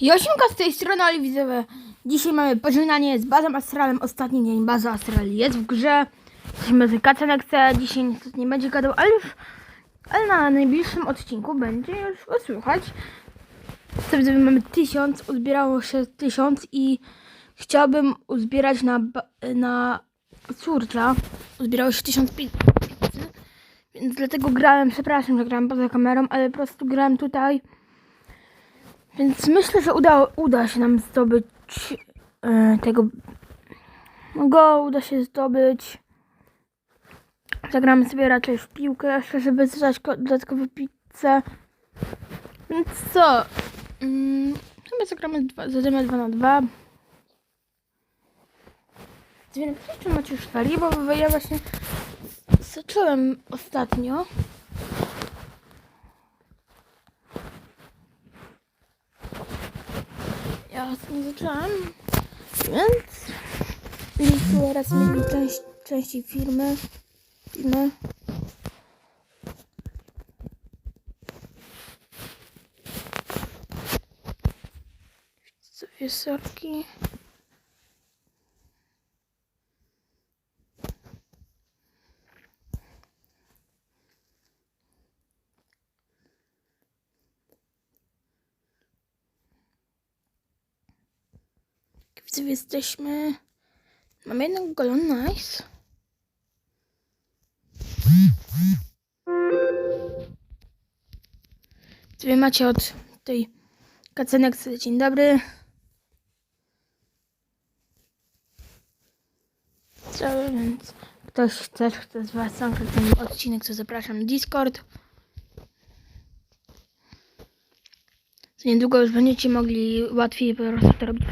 Josinka z tej strony, ale widzowie, dzisiaj mamy pożegnanie z Bazą Astralem, ostatni dzień Baza Astral jest w grze. Jesteśmy z Kacenekce, dzisiaj niestety nie będzie gadał, ale już, ale na najbliższym odcinku będzie już go słychać. Mamy tysiąc, uzbierało się tysiąc i chciałbym uzbierać na, na córca, uzbierało się tysiąc pi- pieniędzy, więc dlatego grałem, przepraszam, że grałem poza kamerą, ale po prostu grałem tutaj. Więc myślę, że uda, uda się nam zdobyć e, tego. Go uda się zdobyć. Zagramy sobie raczej w piłkę żeby zadać ko- dodatkowe pizzę. Więc co? Mm, chyba zagramy dwa, zagramy 2 na 2 Zwie napiszcie, czy macie już ferie, bo ja właśnie zacząłem ostatnio. Ja nie zacząłem, więc więc teraz mieli część, części firmy. Filmy. Co Widzę, jesteśmy. Mamy jednego golon, nice. Wy macie od tej kacenek. Dzień dobry. Co, więc ktoś też chce z Was zagrać ten odcinek, to zapraszam na Discord. Niedługo już będziecie mogli łatwiej po prostu to robić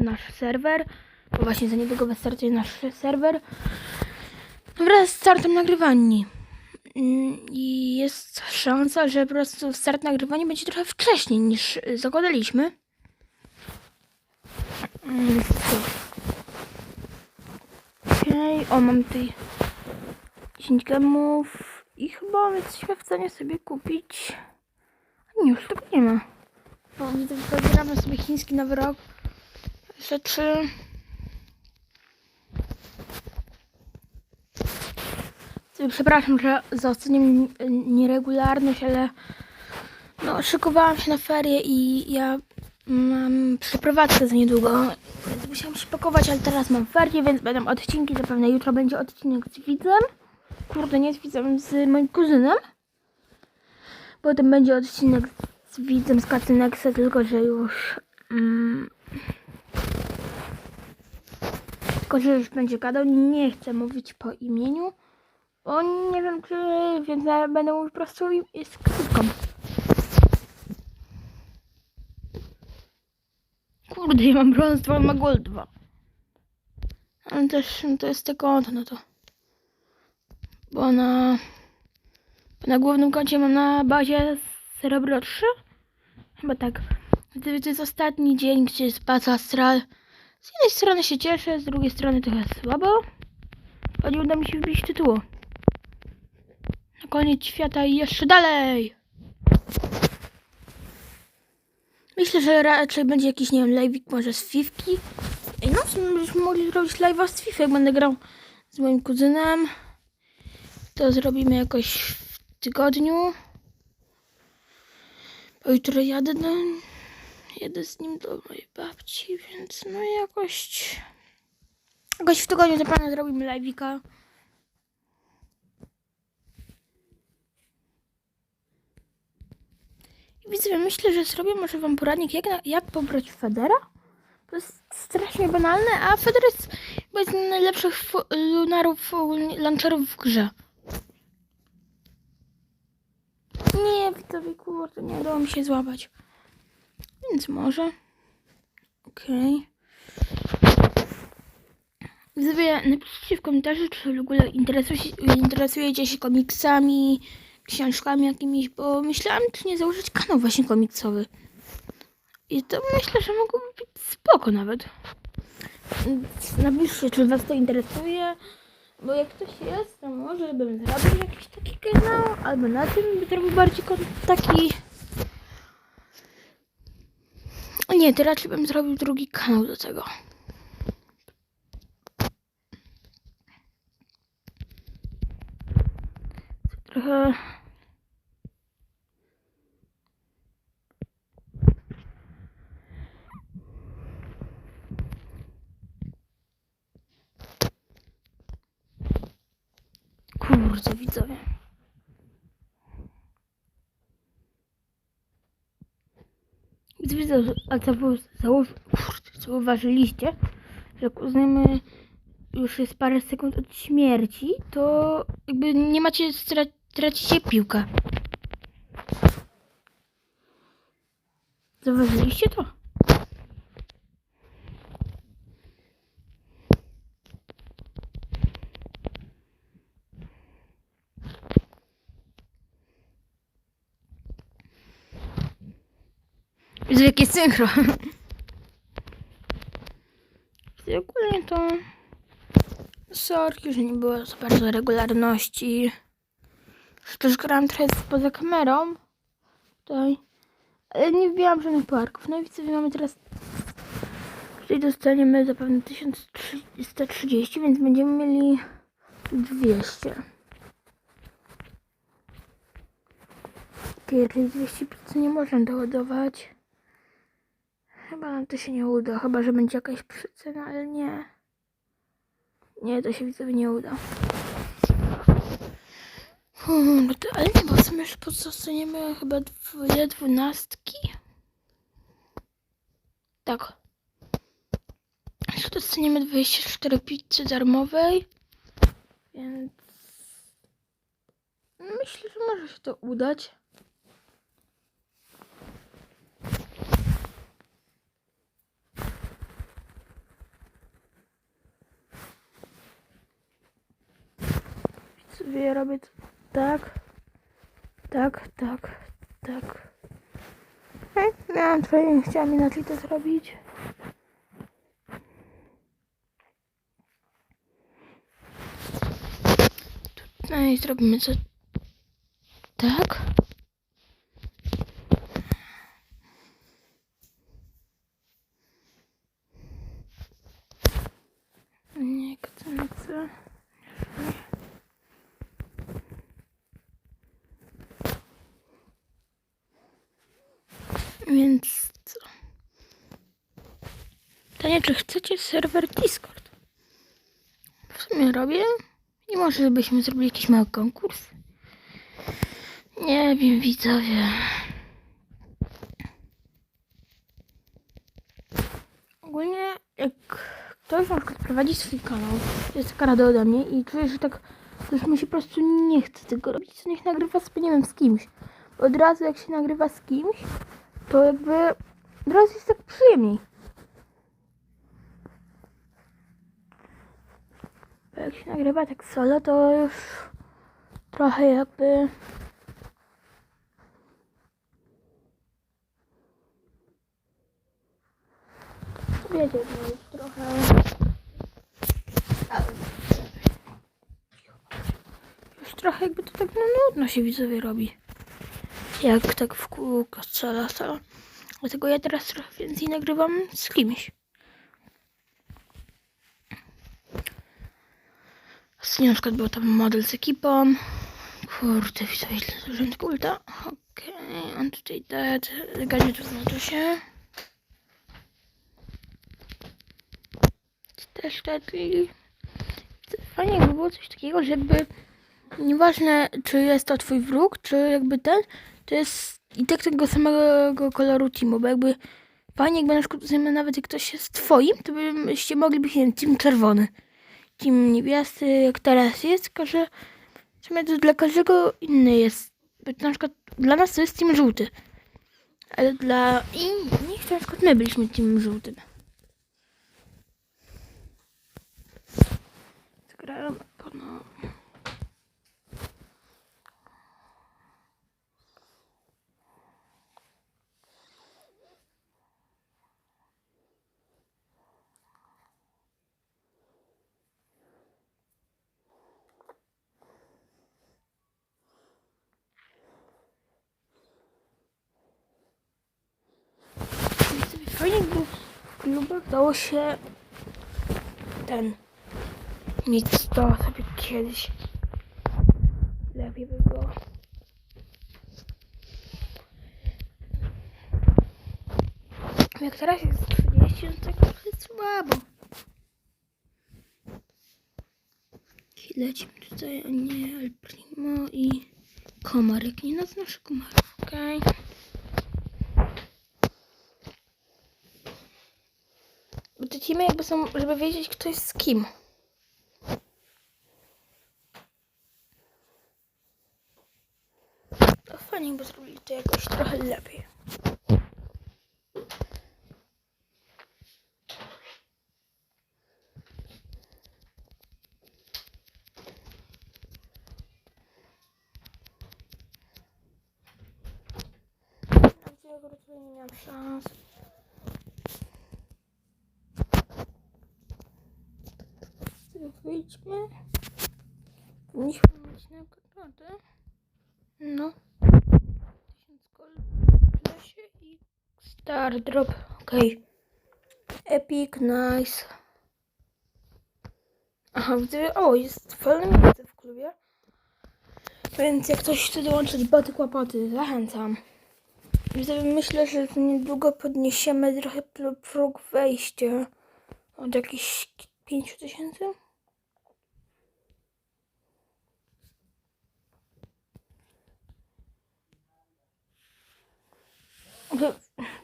nasz serwer. Bo właśnie za niedługo wystartuje nasz serwer. Wraz z startem nagrywani. Mm, I jest szansa, że po prostu start nagrywania będzie trochę wcześniej niż y, zakładaliśmy. Mm. Okej, o mam tutaj 10 gemów i chyba jesteśmy w stanie sobie kupić. Nie, już tego nie ma. O, widzę, że pobieramy sobie chiński nowy rok. Rzeczy. Przepraszam, że za ostatnią nieregularność, ale no, szykowałam się na ferie i ja mam przeprowadzkę za niedługo, więc musiałam się pakować, ale teraz mam ferie, więc będą odcinki, zapewne jutro będzie odcinek z widzem. Kurde, nie z widzem, z moim kuzynem. Potem będzie odcinek z widzem z Katynexa, tylko że już... Mm, już będzie gadał, nie chcę mówić po imieniu. Bo nie wiem, czy więc będę mówił po prostu z krótką. Kurde, ja mam brąz 2, on ma gold 2. Ale też no to jest te konto, no to. Bo na. Bo na głównym koncie mam na bazie srebro 3. Chyba tak. To jest ostatni dzień, gdzie jest baza astral. Z jednej strony się cieszę, z drugiej strony trochę słabo. Bo nie uda mi się wbić tytułu. Na koniec świata i jeszcze dalej. Myślę, że raczej będzie jakiś, nie wiem, live'ik może z Fifki. Ej, no, byśmy mogli zrobić live'a z Fify, jak będę grał z moim kuzynem. To zrobimy jakoś w tygodniu. Bo jutro jadę do... Jedę z nim do mojej babci, więc no jakoś... Jakoś w tygodniu zapewne zrobimy live'ika. Widzę, myślę, że zrobię może wam poradnik, jak, na, jak pobrać Federa. To jest strasznie banalne, a Feder jest chyba z najlepszych lunarów, launcherów w grze. Nie, widzowie, kurde, nie udało mi się złapać. Więc może. Okej. Widzowie, napiszcie w komentarzu, czy w ogóle interesujecie, się komiksami, książkami jakimiś, bo myślałam, czy nie założyć kanał właśnie komiksowy. I to myślę, że mogłoby być spoko nawet. Napiszcie, czy was to interesuje, bo jak ktoś jest, to może bym zrobił jakiś taki kanał, albo na tym by zrobił bardziej taki... Nie, to raczej bym zrobił drugi kanał do tego. Trochę... Kurde, widzowie. Widzę, a zau- kurde, zauważyliście, że jak uznajemy już jest parę sekund od śmierci, to jakby nie macie, stra- tracicie piłkę. Zauważyliście to? Widzę jakie synchro. Widzę ogólnie to... Sorki, że nie było za bardzo regularności. Że też grałam trochę poza kamerą. Tutaj. Ale nie wbijałam żadnych parków. No i widzowie mamy teraz... Tutaj dostaniemy zapewne 1130, więc będziemy mieli 200. Okej, 200 nie można doładować. Chyba nam to się nie uda, chyba że będzie jakaś przycena, ale nie. Nie, to się widzowie nie uda. Hmm, no to, ale nie, bo w sumie już dostaniemy chyba dwie dwunastki. Tak. Jeszcze dostaniemy 24 pizzy darmowej. Więc... Myślę, że może się to udać. Sobie robię to tak, tak, tak, tak. Miałam trochę, nie chciałam inaczej to zrobić. No i zrobimy co tak. Nie, chcę, chcę. Więc co? Pytanie, czy chcecie serwer Discord? W sumie robię. I może byśmy zrobili jakiś mały konkurs. Nie wiem, widzowie. Ogólnie, jak ktoś na przykład prowadzi swój kanał, jest taka rada ode mnie i czuję, że tak już mi się po prostu nie chce tego robić, to niech nagrywa sobie, nie wiem, z kimś. Od razu jak się nagrywa z kimś, to jakby od razu jest tak przyjemniej. Bo jak się nagrywa tak solo, to już trochę jakby... Wiecie, to już trochę... Już trochę jakby to tak no, nudno się widzowie robi. Jak tak w kółko sala, sala. Dlatego ja teraz trochę więcej nagrywam z kimś. Ostatnio na przykład był tam model z ekipą. Kurde, widzowie, źle zużyłem tego ulta. Okej, okay, on tutaj dead. Gadżetów na to się. Też deadly. Fajnie jakby było coś takiego, że jakby nieważne czy jest to twój wróg, czy jakby ten, to jest i tak tego samego koloru teamu, bo jakby fajnie jakby na przykład nawet jak ktoś jest twoim, to byście mogli być nie team czerwony, team niebiescy, jak teraz jest, tylko że w sumie to dla każdego inny jest. Na przykład dla nas to jest team żółty, ale dla innych to na przykład my byliśmy team żółtym. Zgrałem w klubach dało się ten mieć to sobie kiedyś. Lepiej by było. Jak teraz jest 30, to tak trochę słabo. Lecimy tutaj, a nie El Primo i Komarek. Nie naznaczę komarów, okej? Bo teamy jakby są, żeby wiedzieć kto jest z kim. To fajnie by zrobili to jakoś trochę lepiej. Ja go tutaj nie miałam szans. Sobie wyjdźmy. Powinniśmy mieć nagrodę. No. 1000 gold w lesie i star drop. Okej. Epic, nice. Aha, widzę, o, jest fajne miejsce w klubie. Więc jak ktoś chce dołączyć boty kłopoty, zachęcam. Myślę, że niedługo podniesiemy trochę pr- próg wejścia od jakichś 5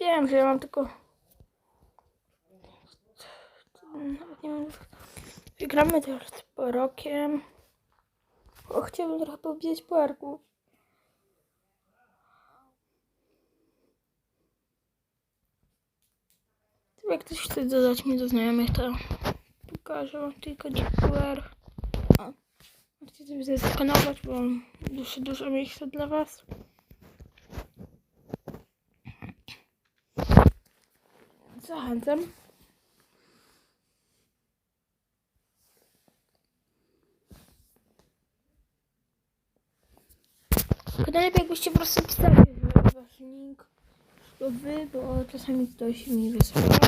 Wiem, że ja mam tylko. Nawet nie wiem. Wygramy też z porokiem. O, chciałbym trochę powiedzieć parku. Jak ktoś chce dodać mnie do znajomych, to pokażę wam tylko GPR. Możecie sobie zeskanować, bo mam dużo, dużo miejsca dla was. Zachęcam. Najlepiej jakbyście po prostu pisali, wasz link to wy, bo czasami ktoś mi wysyła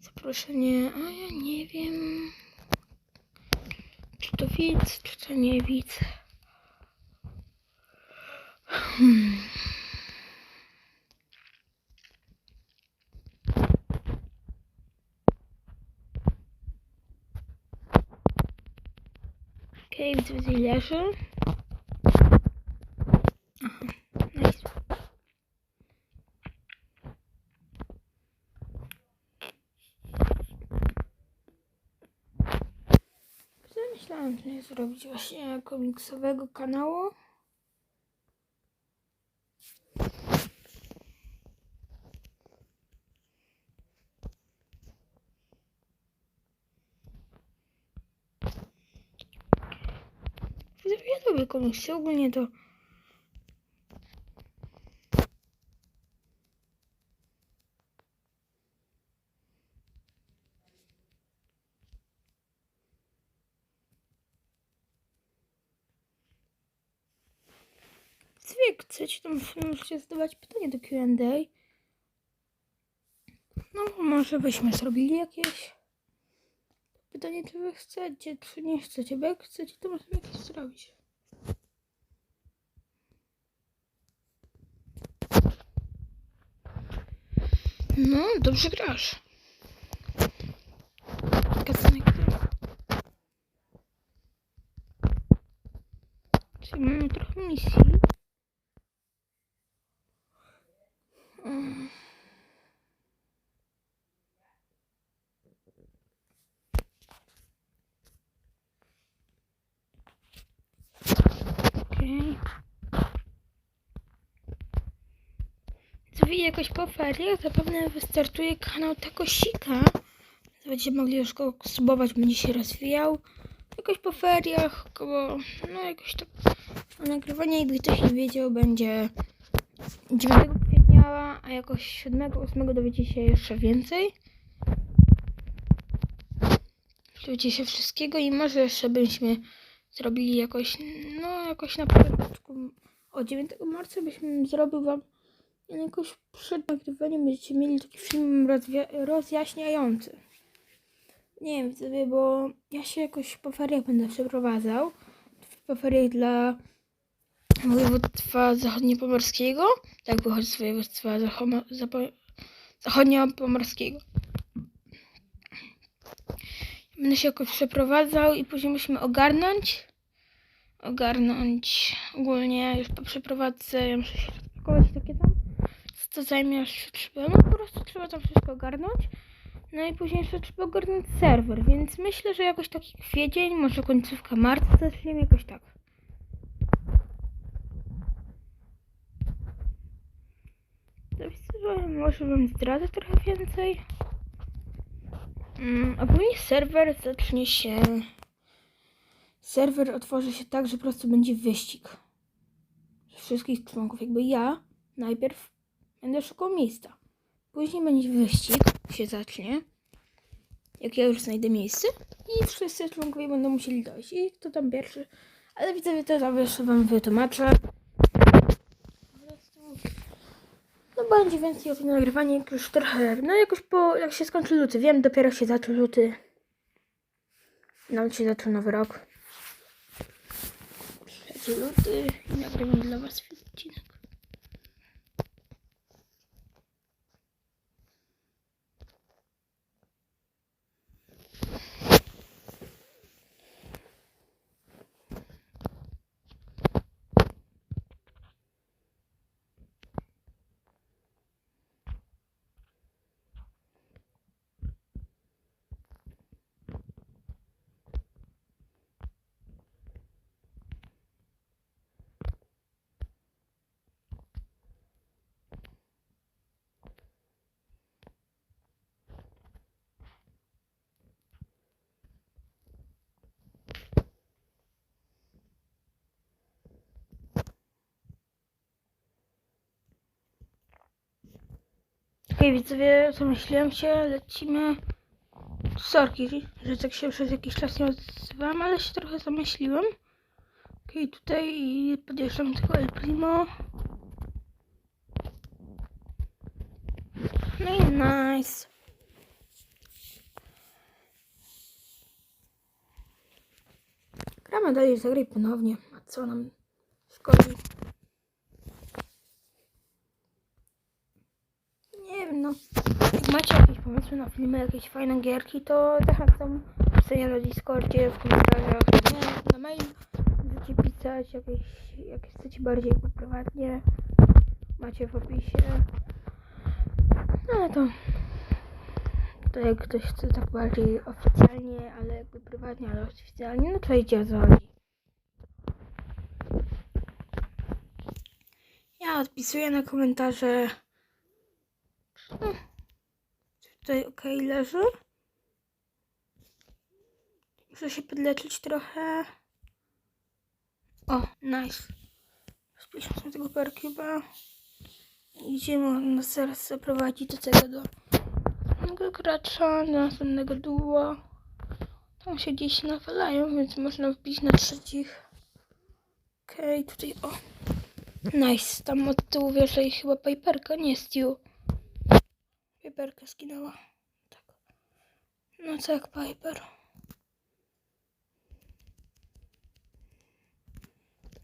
zaproszenie, a ja nie wiem, czy to widz, czy to nie widz. Hmm. Okej, okay, widzę, widzę, leży. Aha, nice. Myślałam, że zrobić właśnie komiksowego kanału. Komiksy, ogólnie to jak chcecie, to możecie zadawać pytanie do Q&A. No, może byśmy zrobili jakieś pytanie, czy wy chcecie, czy nie chcecie, bo jak chcecie, to możemy jakieś zrobić. No, dobrze grasz. Kasanek. Czyli mamy trochę misji. Mm. Wy jakoś po feriach zapewne wystartuje kanał Takosika. Będziecie mogli już go subować, będzie się rozwijał. Jakoś po feriach, około, no jakoś tak. Nagrywanie, jakby ktoś nie wiedział, będzie 9 kwietnia, a jakoś 7-8 dowiecie się jeszcze więcej. Dowiecie się wszystkiego i może jeszcze byśmy zrobili jakoś, no jakoś na początku, o 9 marca byśmy zrobił wam Jakoś przed nagrywaniem będziecie mieli taki film rozjaśniający. Nie wiem sobie, bo ja się jakoś po feriach będę przeprowadzał. Po feriach dla województwa zachodniopomorskiego. Tak, pochodzę z województwa zachodniopomorskiego. Będę się jakoś przeprowadzał i później musimy ogarnąć. Ogarnąć ogólnie już po przeprowadzce. Ja muszę się rozpakować takie tam. Co to zajmie aż trzeba. No po prostu trzeba tam wszystko ogarnąć. No i później jeszcze trzeba ogarnąć serwer, więc myślę, że jakoś taki kwiecień, może końcówka marca zaczniemy jakoś tak. Zapisywałem, może wam zdradzę trochę więcej. Mm, ogólnie serwer zacznie się. Serwer otworzy się tak, że po prostu będzie wyścig. Wszystkich członków. Jakby ja najpierw będę szukał miejsca. Później będzie wyścig, się zacznie. Jak ja już znajdę miejsce. I wszyscy członkowie będą musieli dojść. I kto tam pierwszy. Ale widzę, to tam jeszcze wam wytłumaczę. No będzie więcej o nagrywanie jak już trochę, no jakoś po, jak się skończy luty, wiem, dopiero się zaczął luty. Nawet się zaczął nowy rok. Trzeci luty i nagrywam dla was odcinek. Okej, widzowie, zamyśliłem się, lecimy. Sorki, że tak się przez jakiś czas nie odzywam, ale się trochę zamyśliłem. Okej, tutaj podjeżdżam tego El Primo. No i nice. Gramy dalej, zagraj ponownie. A co nam szkodzi? Nie wiem, no. Jak macie jakieś pomysły na filmy, jakieś fajne gierki, to zachęcam pisania na Discordzie, w komentarzach, nie, na mail. Możecie pisać jakieś, jak chcecie bardziej prywatnie. Macie w opisie. No to... To jak ktoś chce tak bardziej oficjalnie, ale jakby prywatnie, ale oficjalnie, no to idzie o co chodzi. Ja odpisuję na komentarze. Tutaj ok leży. Muszę się podleczyć trochę. O, nice. Spiszmy tego perkuba. Idziemy nas zaraz zaprowadzić do tego do następnego gracza, do następnego duo. Tam się gdzieś nawalają, więc można wbić na trzecich. Okej, tutaj o. Nice, tam od tyłu wieża i chyba Piperka, nie Stu. Piperka skinęła. Tak. No tak, Piper.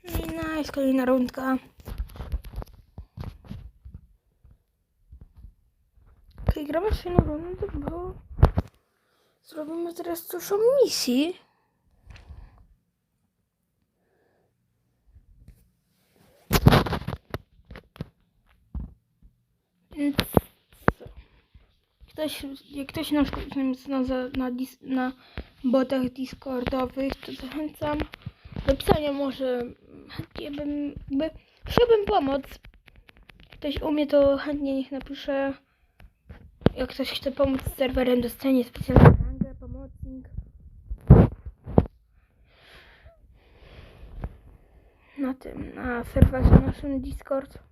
No i nice, kolejna rundka. Okej, gramy w fajną rundę, bo zrobimy teraz dużo misji. Więc co? Ktoś, jak ktoś na przykład na, dis, na botach discordowych, to zachęcam do pisania może chętnie bym, jakby chciałbym pomóc. Ktoś umie to chętnie niech napisze. Jak ktoś chce pomóc z serwerem, dostanie specjalną rangę, pomocnik. Na tym, na serwerze naszym Discord.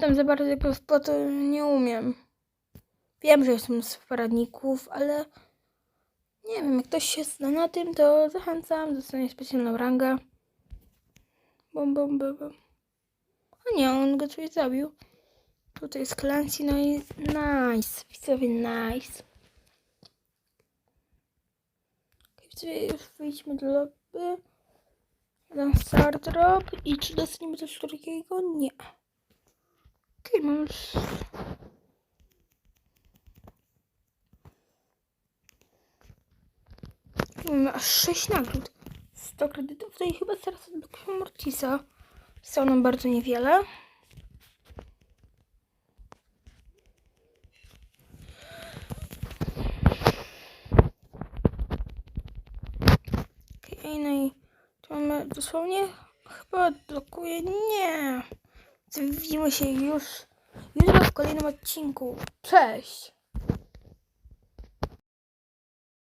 Tam za bardzo w to nie umiem. Wiem, że jestem z poradników, ale Nie wiem, jak ktoś się zna na tym, to zachęcam, dostanie specjalną rangę. Bum, bum, bum, bum. A nie, on go coś zabił. Tutaj jest Clancy, no i nice. Widzowie, nice. Widzowie, już wyjdźmy do lobby. Jeden start drop. I czy dostaniemy coś drugiego? Nie. Okej, mam już... Mamy aż 6 nagród. 100 kredytów. To i chyba teraz odblokujemy Mortisa. Zostało nam bardzo niewiele. Okej, no i tu mamy dosłownie chyba odblokuję. Nie. Widzimy się już jutro w kolejnym odcinku. Cześć!